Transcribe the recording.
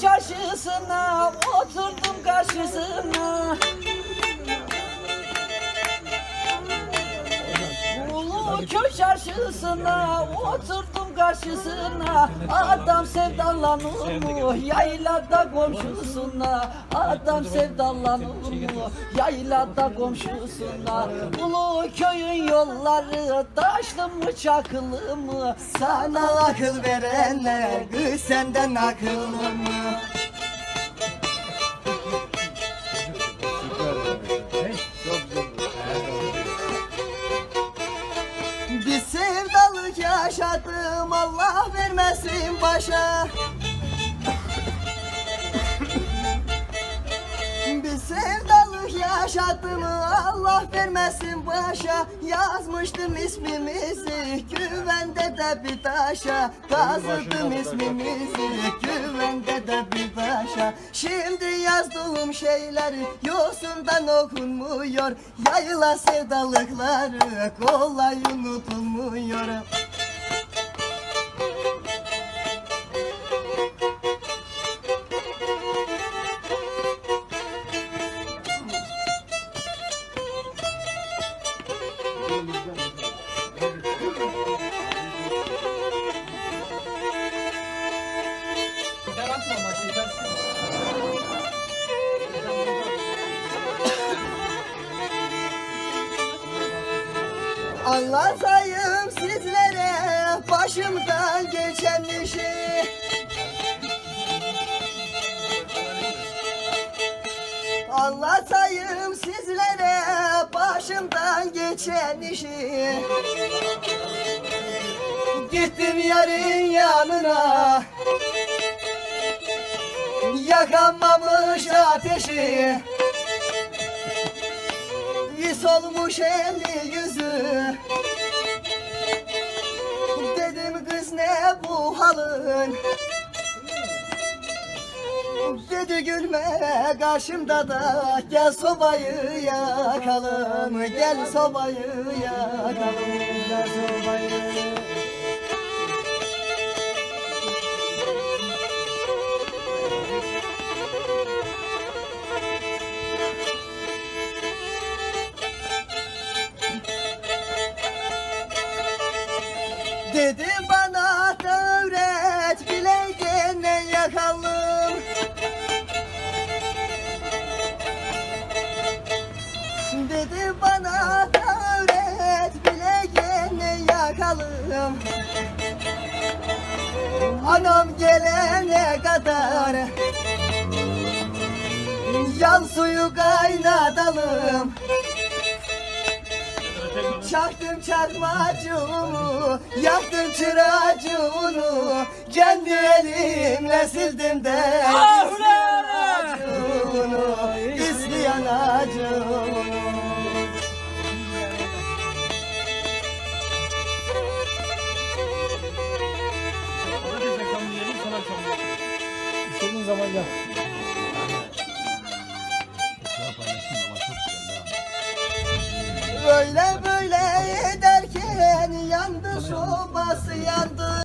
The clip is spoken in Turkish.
çarşısına Oturdum karşısına. Köy çarşısına oturdum karşısına. Adam sevdalanır mı yaylada komşusuna. Adam sevdalanır mı yaylada komşusuna. Ulu köyün yolları taşlı mı çakılı mı? Sana akıl verenler kız senden akıllı mı? Vermesin başa Bir sevdalık yaşadım Allah vermesin başa Yazmıştım ismimizi güvende de bir taşa. Kazıdım ismimizi güvende de bir taşa. Şimdi yazdığım şeyler yosundan okunmuyor. Yayıla sevdalıkları kolay unutulmuyor Anlatayım sizlere başımdan geçen işi Anlatayım sizlere başımdan geçen işi Gittim yarın yanına. Yakamamış ateşi Vis olmuş eli yüzü. Dedim kız ne bu halın Dedi gülme karşımda da Gel sobayı yakalım Gel sobayı yakalım Dedi bana devret bileğine yakalım? Dedi bana devret bileğine yakalım? Anam gelene kadar Yan suyu kaynatalım Çaktım çarpmacımı, yaktım çıracını Kendi elimle sildim de acını İsteyen acını İstediğin zaman gel. Böyle sobası yandı